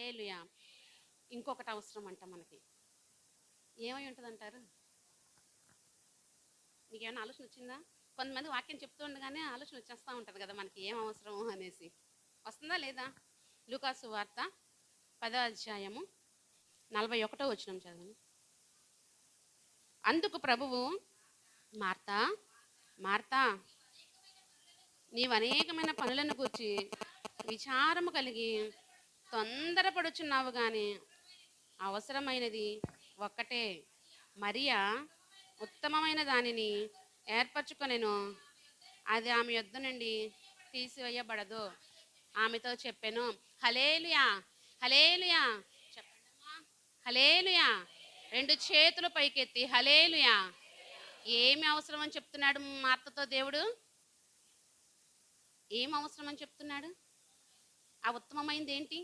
Hallelujah ఇంకొకటి అవసరం అంట మనకి. ఏమై ఉంటుందంటారు? మీకు ఏమైనా ఆలోచన వచ్చిందా? కొంతమంది వాక్యం చెప్తూ ఉండగానే ఆలోచన వచ్చేస్తూ ఉంటుంది కదా మనకి ఏం అవసరం అనేసి. వస్తుందా లేదా? లూకాసు వార్త పదో అధ్యాయము నలభై ఒకటో వచ్చినాం చదవండి. అందుకు ప్రభువు మార్తా మార్తా నీవు అనేకమైన పనులను కూర్చి విచారము కలిగి తొందరపడుచున్నావు కానీ అవసరమైనది ఒక్కటే. మరియా ఉత్తమమైన దానిని ఏర్పరచుకొనెను. అది ఆమె యొద్ద నుండి తీసివేయబడదు. ఆమెతో చెప్పాను హలేలుయా హలేలుయా చెప్పండమ్మా హలేలుయా రెండు చేతులు పైకెత్తి హలేలుయా. ఏమి అవసరం అని చెప్తున్నాడు మార్తతో దేవుడు? ఏం అవసరం అని చెప్తున్నాడు? ఆ ఉత్తమమైనది ఏంటి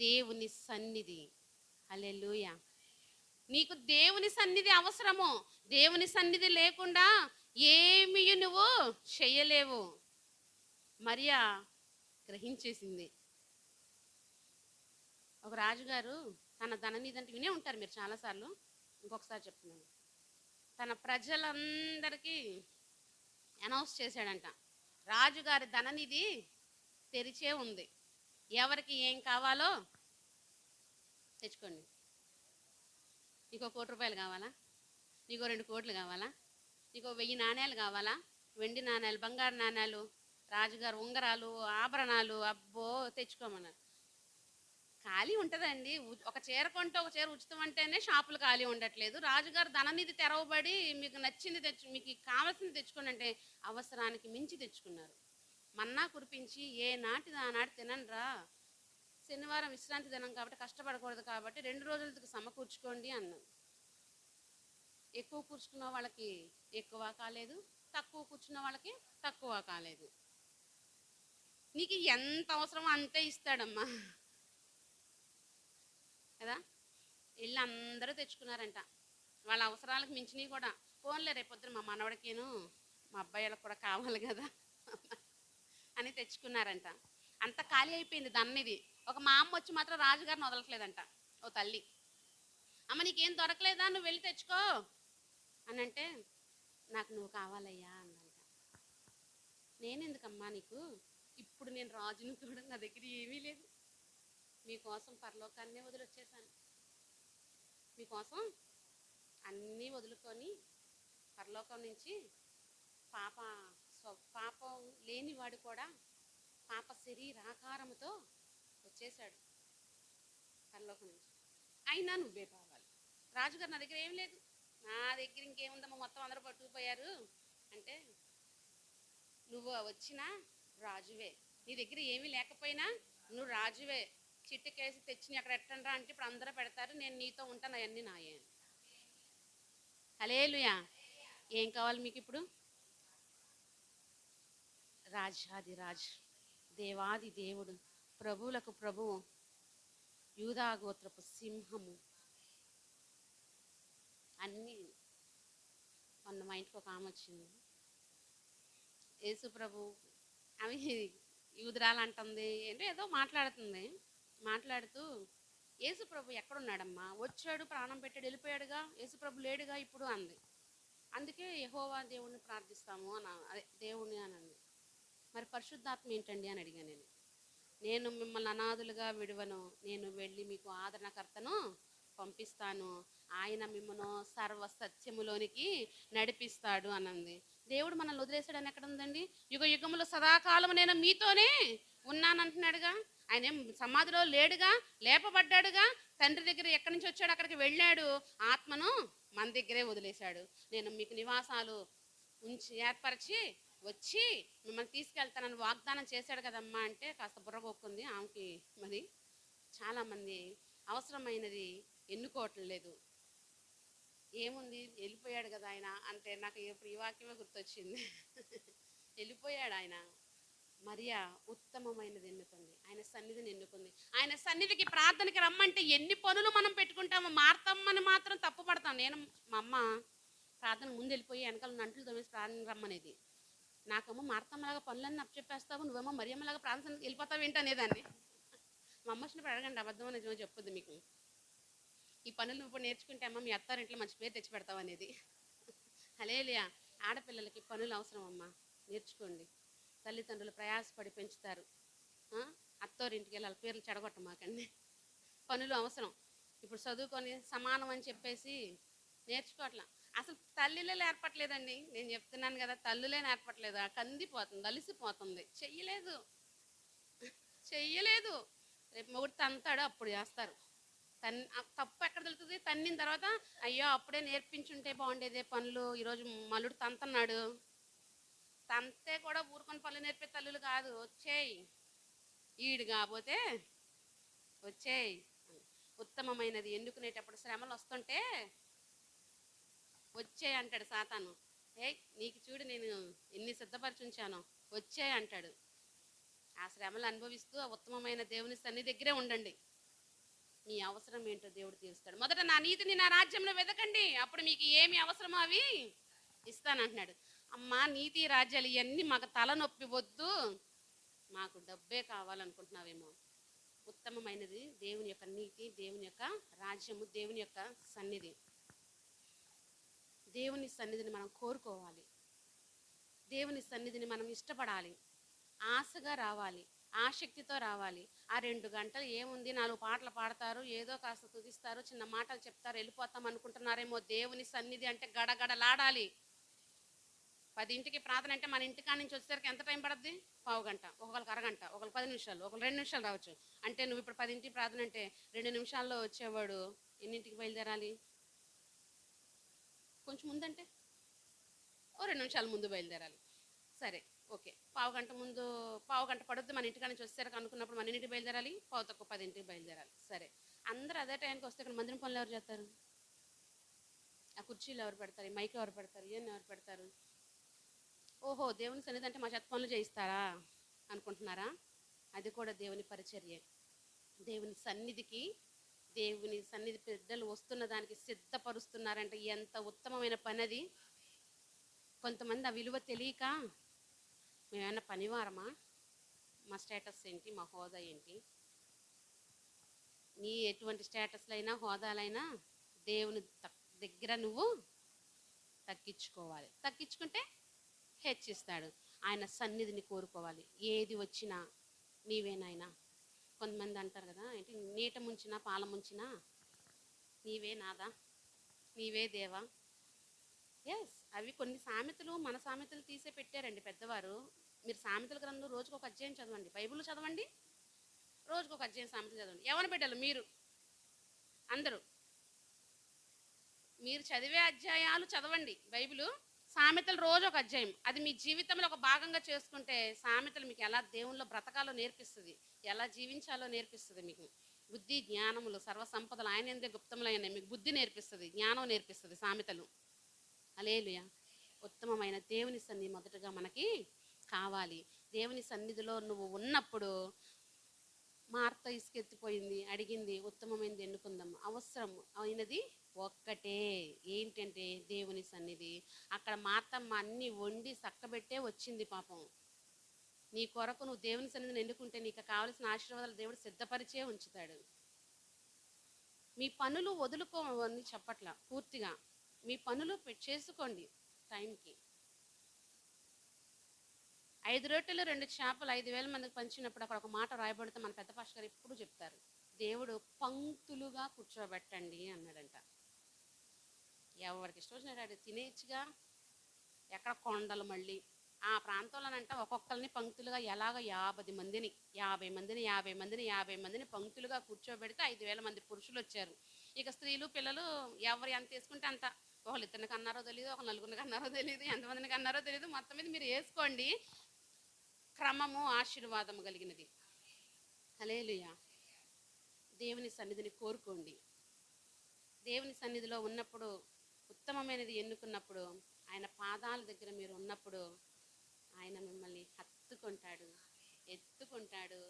దేవుని సన్నిధి. అలెలుయ నీకు దేవుని సన్నిధి అవసరము దేవుని సన్నిధి లేకుండా ఏమీ నువ్వు చెయ్యలేవు మరియా గ్రహించేసింది. ఒక రాజుగారు తన ధననిధి అంటే వినే ఉంటారు మీరు చాలాసార్లు. ఇంకొకసారి చెప్తున్నాను. తన ప్రజలందరికీ అనౌన్స్ చేశాడంట. రాజుగారి ధననిధి తెరిచే ఉంది. ఎవరికి ఏం కావాలో తెచ్చుకోండి. నీకో కోటి రూపాయలు కావాలా? నీకో రెండు కోట్లు కావాలా? నీకో వెయ్యి నాణ్యాలు కావాలా? వెండి నాణ్యాలు బంగారు నాణ్యాలు రాజుగారు ఉంగరాలు ఆభరణాలు అబ్బో తెచ్చుకోమన్నారు. ఖాళీ ఉంటుందండి. ఒక చీర కొంటే ఒక చీర ఉచితం అంటేనే షాపులు ఖాళీ ఉండట్లేదు. రాజుగారు ధననిధి తెరవబడి మీకు నచ్చింది తెచ్చు మీకు కావాల్సింది తెచ్చుకోండి అంటే అవసరానికి మించి తెచ్చుకున్నారు. మన్నా కురిపించి ఏ నాటిది ఆనాటి తినండ్రా శనివారం విశ్రాంతి దినం కాబట్టి కష్టపడకూడదు కాబట్టి రెండు రోజులకి సమకూర్చుకోండి అన్నాను ఎక్కువ కూర్చున్న వాళ్ళకి ఎక్కువ కాలేదు తక్కువ కూర్చున్న వాళ్ళకి తక్కువ కాలేదు. నీకు ఎంత అవసరమో అంతే ఇస్తాడమ్మా. కదా? వెళ్ళి అందరూ తెచ్చుకున్నారంట. వాళ్ళ అవసరాలకు మించినవి కూడా. ఫోన్లే రేపొద్దున మా మనవడికేను మా అబ్బాయిలకు కూడా కావాలి కదా అని తెచ్చుకున్నారంట. అంత ఖాళీ అయిపోయింది దన్నిది ఒక మా అమ్మ వచ్చి మాత్రం రాజుగారిని వదలట్లేదంట. ఓ తల్లి. అమ్మ నీకేం దొరకలేదా? నువ్వు వెళ్ళి తెచ్చుకో. అని అంటే నాకు నువ్వు కావాలయ్యా అందంట నేనెందుకమ్మా నీకు? ఇప్పుడు నేను రాజుని కూడా నా దగ్గర ఏమీ లేదు. మీకోసం పరలోకాన్నే వదిలొచ్చేసాను. మీకోసం అన్నీ వదులుకొని పరలోకం నుంచి పాప పాపం లేనివాడు కూడా పాప శరీరాకారముతో వచ్చేసాడు పరలోకం నుంచి. అయినా నువ్వే కావాలి. రాజుగారు నా దగ్గర ఏం లేదు. నా దగ్గర ఇంకేముందమ్మా? మొత్తం అందరూ పట్టుకుపోయారు అంటే నువ్వు వచ్చినా రాజువే. నీ దగ్గర ఏమీ లేకపోయినా నువ్వు రాజువే. చిట్టుకేసి తెచ్చి అక్కడ ఎట్టండ్రా అంటే ఇప్పుడు అందరూ పెడతారు. నేను నీతో ఉంటాను. అవన్నీ నాయే. అని. హలేలుయా ఏం కావాలి మీకు ఇప్పుడు? రాజాది రాజు. దేవాది దేవుడు ప్రభువులకు ప్రభువు యూదాగోత్రపు సింహము. అన్నీ మొన్న మా ఇంటికి ఒక ఆమె వచ్చింది. యేసు ప్రభు అవి యూదురాలు అంటుంది ఏంటో ఏదో మాట్లాడుతుంది. మాట్లాడుతూ యేసు ప్రభు ఎక్కడున్నాడమ్మా? వచ్చాడు ప్రాణం పెట్టాడు వెళ్ళిపోయాడుగా యేసు ప్రభు లేడుగా ఇప్పుడు అంది. అందుకే యహోవా దేవుణ్ణి ప్రార్థిస్తాము అని అదే దేవుణ్ణి అని అంది మరి పరిశుద్ధాత్మ ఏంటండి అని అడిగాను నేను. నేను మిమ్మల్ని అనాథులుగా విడువను. నేను వెళ్ళి మీకు ఆదరణకర్తను పంపిస్తాను. ఆయన మిమ్మను సర్వ సత్యములోనికి నడిపిస్తాడు అనంది. దేవుడు మనల్ని వదిలేసాడని ఎక్కడ ఉందండి? యుగ యుగములో సదాకాలం నేను మీతోనే ఉన్నానంటున్నాడుగా. ఆయన ఏం సమాధిలో లేడుగా లేపబడ్డాడుగా తండ్రి దగ్గర ఎక్కడి నుంచి వచ్చాడు అక్కడికి వెళ్ళాడు. ఆత్మను మన దగ్గరే వదిలేశాడు. నేను మీకు నివాసాలు ఉంచి ఏర్పరిచి వచ్చి మిమ్మల్ని తీసుకెళ్తానని వాగ్దానం చేశాడు కదమ్మా అంటే కాస్త బుర్రగొక్కుంది ఆమెకి మరి చాలామంది అవసరమైనది ఎన్నుకోవట్లేదు ఏముంది? వెళ్ళిపోయాడు కదా ఆయన అంటే నాకు ఇప్పుడు ఈ వాక్యమే గుర్తొచ్చింది. వెళ్ళిపోయాడు ఆయన. మరియా ఉత్తమమైనది ఎన్నుకుంది ఆయన సన్నిధిని ఎన్నుకుంది. ఆయన సన్నిధికి ప్రార్థనకి రమ్మంటే ఎన్ని పనులు మనం పెట్టుకుంటామో మార్తమ్మని మాత్రం తప్పు పడతాం నేను మా అమ్మ ప్రార్థన ముందు వెళ్ళిపోయి వెనకాల నంట్లు తోమేసి ప్రార్థన రమ్మనేది. నాకేమో మార్తమ్మలాగా పనులన్నీ అప్పచెప్పేస్తావు నువ్వేమో మరియమ్మలాగా ప్రాంతానికి వెళ్ళిపోతావు ఏంటనేదాన్ని మా అమ్మ వచ్చినప్పుడు అడగండి అబద్ధం నిజమో చెప్పొద్దు మీకు. ఈ పనులు నువ్వు నేర్చుకుంటే అమ్మ మీ అత్తారింట్లో మంచి పేరు తెచ్చి పెడతావు అనేది. అలేలియా ఆడపిల్లలకి పనులు అవసరం అమ్మా. నేర్చుకోండి. తల్లిదండ్రులు ప్రయాసపడి పెంచుతారు. ఆ? అత్తోరింటికి వెళ్ళి వాళ్ళ పేర్లు చెడగొట్టమాకండి పనులు అవసరం. ఇప్పుడు చదువుకొని సమానం అని చెప్పేసి నేర్చుకోవట్లా. అసలు తల్లిలే నేర్పట్లేదండి. నేను చెప్తున్నాను కదా తల్లులే నేర్పట్లేదు. ఆ కందిపోతుంది అలిసిపోతుంది. చెయ్యలేదు. చెయ్యలేదు. రేపు మొగుడు తంతాడు అప్పుడు చేస్తారు. తన్ తప్పు ఎక్కడ తెలుస్తుంది? తన్నిన తర్వాత అయ్యో అప్పుడే నేర్పించుంటే బాగుండేదే పనులు. ఈరోజు మల్లుడు తంతన్నాడు. తంతే కూడా ఊరుకొని పనులు నేర్పే తల్లులు కాదు. వచ్చేయి. ఈడు కాకపోతే వచ్చేయి. ఉత్తమమైనది. ఎన్నుకునేటప్పుడు శ్రమలు వస్తుంటే వచ్చే అంటాడు సాతాను. ఏ నీకు చూడు నేను ఎన్ని సిద్ధపరిచి ఉంచానో వచ్చే అంటాడు. ఆ శ్రమలు అనుభవిస్తూ ఆ ఉత్తమమైన దేవుని సన్ని దగ్గరే ఉండండి. మీ అవసరం ఏంటో దేవుడు తీరుస్తాడు. మొదట నా నీతిని నా రాజ్యంలో వెతకండి అప్పుడు మీకు ఏమి అవసరమో అవి ఇస్తానంటున్నాడు. అమ్మా నీతి రాజ్యాలు ఇవన్నీ మాకు తలనొప్పి వద్దు. మాకు డబ్బే కావాలనుకుంటున్నావేమో. ఉత్తమమైనది దేవుని యొక్క నీతి దేవుని యొక్క రాజ్యము దేవుని యొక్క సన్నిధి. దేవుని సన్నిధిని మనం కోరుకోవాలి. దేవుని సన్నిధిని మనం ఇష్టపడాలి. ఆశగా రావాలి. ఆసక్తితో రావాలి. ఆ రెండు గంటలు ఏముంది? నాలుగు పాటలు పాడతారు ఏదో కాస్త తుదిస్తారు చిన్న మాటలు చెప్తారు వెళ్ళిపోతాం అనుకుంటున్నారేమో దేవుని సన్నిధి అంటే గడగడలాడాలి. పదింటికి ప్రార్థన అంటే మన ఇంటికా నుంచి వచ్చేసరికి ఎంత టైం పడుద్ది? పావు గంట. ఒకరికి అరగంట ఒకరికి పది నిమిషాలు ఒకరు రెండు నిమిషాలు రావచ్చు. అంటే నువ్వు ఇప్పుడు పదింటికి ప్రార్థన అంటే రెండు నిమిషాల్లో వచ్చేవాడు ఎన్నింటికి బయలుదేరాలి? కొంచెం ముందంటే ఓ రెండు నిమిషాల ముందు బయలుదేరాలి. సరే ఓకే. పావు గంట ముందు పావు గంట పడుద్ది మన ఇంటికాడ నుంచి వచ్చేసరికి అనుకున్నప్పుడు మన ఇంటికి బయలుదేరాలి పావు తక్కువ పదింటికి బయలుదేరాలి. సరే. అందరూ అదే టైంకి వస్తే ఇక్కడ మందిరం పనులు ఎవరు చేస్తారు? ఆ కుర్చీలు ఎవరు పెడతారు? మైక్ ఎవరు పెడతారు? ఇవన్నీ ఎవరు పెడతారు? ఓహో దేవుని సన్నిధి అంటే మా చేత పనులు చేయిస్తారా అనుకుంటున్నారా? అది కూడా దేవుని పరిచర్యే. దేవుని సన్నిధికి దేవుని సన్నిధి పెద్దలు వస్తున్న దానికి సిద్ధపరుస్తున్నారంటే. ఎంత ఉత్తమమైన పని అది కొంతమంది ఆ విలువ తెలియక మేమేమన్నా పనివారమా? మా స్టేటస్ ఏంటి? మా హోదా ఏంటి? నీ ఎటువంటి స్టేటస్లైనా హోదాలైనా దేవుని తక్- దగ్గర నువ్వు తగ్గించుకోవాలి. తగ్గించుకుంటే హెచ్చిస్తాడు. ఆయన సన్నిధిని కోరుకోవాలి. ఏది వచ్చినా నీవేనాయనా కొంతమంది అంటారు కదా ఏంటి నీట ముంచినా పాల ముంచినా నీవే నాదా నీవే దేవా? ఎస్ అవి కొన్ని సామెతలు మన సామెతలు తీసే పెట్టారండి పెద్దవారు. మీరు సామెతల గ్రంథం రోజుకు ఒక అధ్యాయం చదవండి. బైబుల్ చదవండి రోజుకు ఒక అధ్యాయం సామెతలు చదవండి. ఎవరిని పెట్టాలి? మీరు. అందరూ. మీరు చదివే అధ్యాయాలు చదవండి బైబిలు. సామెతలు రోజు ఒక అధ్యాయం. అది మీ జీవితంలో ఒక భాగంగా చేసుకుంటే సామెతలు మీకు ఎలా దేవుల్లో బ్రతకాలో నేర్పిస్తుంది ఎలా జీవించాలో నేర్పిస్తుంది మీకు. బుద్ధి జ్ఞానములు సర్వ సంపదలు ఆయన ఎందే గుప్తములైన మీకు బుద్ధి నేర్పిస్తుంది జ్ఞానం నేర్పిస్తుంది సామెతలు. అలేలుయ ఉత్తమమైన దేవుని సన్నిధి మొదటగా మనకి కావాలి. దేవుని సన్నిధిలో నువ్వు ఉన్నప్పుడు మార్త ఇసుకెత్తిపోయింది అడిగింది ఉత్తమమైనది ఎన్నుకుందాం అవసరం అయినది ఒక్కటే. ఏంటంటే దేవుని సన్నిధి? అక్కడ మార్తమ్మ అన్ని వండి చక్కబెట్టే వచ్చింది పాపం. నీ కొరకు నువ్వు దేవుని సన్నిధిని ఎన్నుకుంటే నీకు కావలసిన ఆశీర్వాదాలు దేవుడు సిద్ధపరిచే ఉంచుతాడు. మీ పనులు వదులుకోవని చెప్పట్లా పూర్తిగా. మీ పనులు పె- చేసుకోండి టైంకి. ఐదు రొట్టెలు రెండు చేపలు ఐదు వేల మందికి పంచినప్పుడు అక్కడ ఒక మాట రాయబడితే మన పెద్ద పాష గారు ఎప్పుడు చెప్తారు దేవుడు పంక్తులుగా కూర్చోబెట్టండి అన్నాడంట. ఎవరికి ఇష్టం వచ్చినట్టు తినేయచ్చుగా ఎక్కడ కొండలు మళ్ళీ? ఆ ప్రాంతంలోనంట ఒక్కొక్కరిని పంక్తులుగా ఎలాగ యాభై మందిని యాభై మందిని యాభై మందిని యాభై మందిని పంక్తులుగా కూర్చోబెడితే ఐదు వేల మంది పురుషులు వచ్చారు. ఇక స్త్రీలు పిల్లలు ఎవరు ఎంత తీసుకుంటే అంత. ఒకళ్ళు ఇద్దరిని కన్నారో తెలియదు ఒక నలుగురిని కన్నారో తెలియదు ఎంతమందిని కన్నారో తెలియదు మొత్తం మీద మీరు వేసుకోండి. క్రమము ఆశీర్వాదము కలిగినది. హలేలుయ దేవుని సన్నిధిని కోరుకోండి. దేవుని సన్నిధిలో ఉన్నప్పుడు ఉత్తమమైనది ఎన్నుకున్నప్పుడు ఆయన పాదాల దగ్గర మీరు ఉన్నప్పుడు ఆయన మిమ్మల్ని హత్తుకుంటాడు ఎత్తుకుంటాడు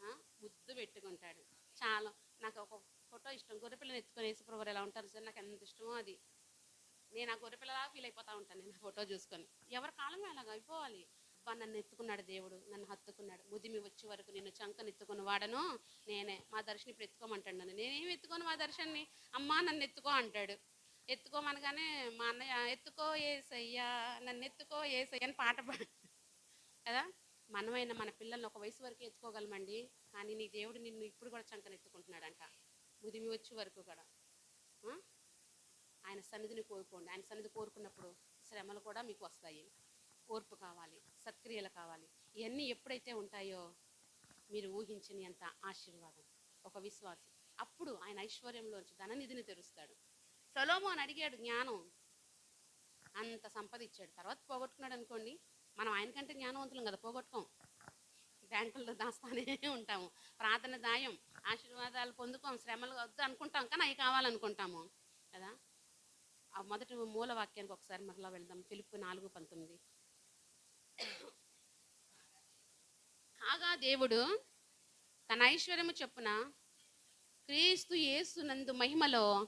ఆ, ముద్దు పెట్టుకుంటాడు. చాలా నాకు ఒక ఫోటో ఇష్టం. గొర్రెపిల్లని ఎత్తుకొని యేసుప్రభు ఎలా ఉంటారు సార్? నాకు ఎంత ఇష్టమో అది. నేను ఆ గొర్రెపిల్లలా ఫీల్ అయిపోతా ఉంటాను నేను ఫోటో చూసుకొని. ఎవరి కాలం అలాగ? అయిపోవాలి. అబ్బా నన్ను ఎత్తుకున్నాడు దేవుడు నన్ను హత్తుకున్నాడు. ముదిమి వచ్చే వరకు నిన్ను చంకను ఎత్తుకుని వాడను నేనే. మా దర్శని ఇప్పుడు ఎత్తుకోమంటాడు నన్ను. నేనేం ఎత్తుకోను మా దర్శన్ని అమ్మా నన్ను ఎత్తుకో అంటాడు. ఎత్తుకోమనగానే మా అన్నయ్య ఎత్తుకో ఏసయ్యా నన్ను ఎత్తుకో ఏసయ్య అని పాట పాడు. కదా? మనమైనా మన పిల్లల్ని ఒక వయసు వరకు ఎత్తుకోగలమండి కానీ నీ దేవుడు నిన్ను ఇప్పుడు కూడా చంకన అంట ముదిమి వచ్చే వరకు కూడా. ఆయన సన్నిధిని కోరుకోండి ఆయన సన్నిధి కోరుకున్నప్పుడు శ్రమలు కూడా మీకు వస్తాయి. ఓర్పు కావాలి సత్క్రియలు కావాలి. ఇవన్నీ ఎప్పుడైతే ఉంటాయో మీరు ఊహించని అంత ఆశీర్వాదం ఒక విశ్వాసి. అప్పుడు ఆయన ఐశ్వర్యంలోంచి ధననిధిని తెరుస్తాడు. సొలోమోన్ అడిగాడు జ్ఞానం. అంత సంపద ఇచ్చాడు తర్వాత పోగొట్టుకున్నాడు అనుకోండి మనం ఆయనకంటే జ్ఞానవంతులం కదా పోగొట్టుకోం. బ్యాంకుల్లో దాస్తానే ఉంటాము. ప్రార్థన దాయం ఆశీర్వాదాలు పొందుకోం శ్రమలు వద్దు అనుకుంటాం కానీ అవి కావాలనుకుంటాము కదా? ఆ మొదటి మూల వాక్యానికి ఒకసారి మరలా వెళ్దాం. పిలుపు నాలుగు పంతొమ్మిది. కాగా దేవుడు తన ఐశ్వర్యము చొప్పున క్రీస్తు యేసునందు మహిమలో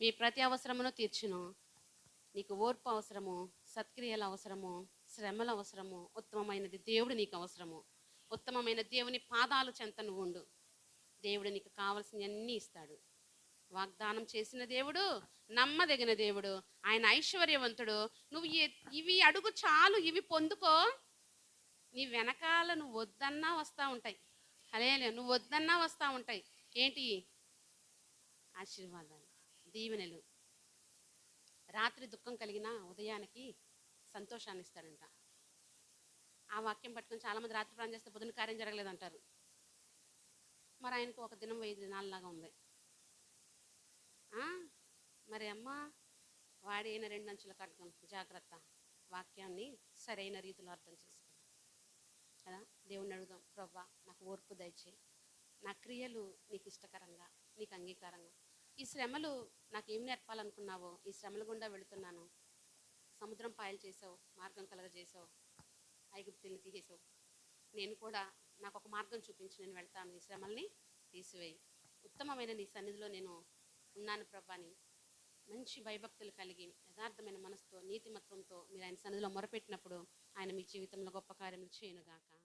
మీ ప్రతి అవసరమును తీర్చును. నీకు ఓర్పు అవసరము సత్క్రియల అవసరము శ్రమల అవసరము ఉత్తమమైనది దేవుడు నీకు అవసరము. ఉత్తమమైన దేవుని పాదాలు చెంత నువ్వు ఉండు. దేవుడు నీకు కావలసినవన్నీ ఇస్తాడు. వాగ్దానం చేసిన దేవుడు నమ్మదగిన దేవుడు ఆయన ఐశ్వర్యవంతుడు. నువ్వు ఇవి అడుగు చాలు ఇవి పొందుకో. నీ వెనకాల నువ్వు వద్దన్నా వస్తూ ఉంటాయి. అలే నువ్వు వద్దన్నా వస్తూ ఉంటాయి. ఏంటి? ఆశీర్వాదాలు. దీవెనలు. రాత్రి దుఃఖం కలిగిన ఉదయానికి సంతోషాన్ని ఇస్తాడంట. ఆ వాక్యం పట్టుకొని చాలామంది రాత్రి ప్రాణం చేస్తే పొద్దున కార్యం జరగలేదంటారు. మరి ఆయనకు ఒక దినం వెయ్యి దినాలలాగా ఉంది. ఆ? మరి అమ్మ వాడైన రెండు అంచుల ఖడ్గం జాగ్రత్త. వాక్యాన్ని సరైన రీతిలో అర్థం చేసి కదా? దేవుణ్ణి అడుగుదాం. ప్రవ్వా నాకు ఓర్పు దయచేయి. నా క్రియలు నీకు ఇష్టకరంగా నీకు అంగీకారంగా. ఈ శ్రమలు నాకు నేర్పాలనుకున్నావో ఈ శ్రమల గుండా వెళుతున్నాను. సముద్రం పాయలు చేసావు మార్గం కలగజేసావు ఐగుప్తుల్ని తీసేసావు. నేను కూడా నాకు ఒక మార్గం చూపించి నేను వెళ్తాను. ఈ శ్రమల్ని తీసివేయి. ఉత్తమమైన నీ సన్నిధిలో నేను ఉన్నాను ప్రభాని. మంచి భయభక్తులు కలిగి యథార్థమైన మనసుతో నీతిమత్వంతో మీరు ఆయన సన్నిధిలో మొరపెట్టినప్పుడు ఆయన మీ జీవితంలో గొప్ప కార్యములు చేయనుగాక.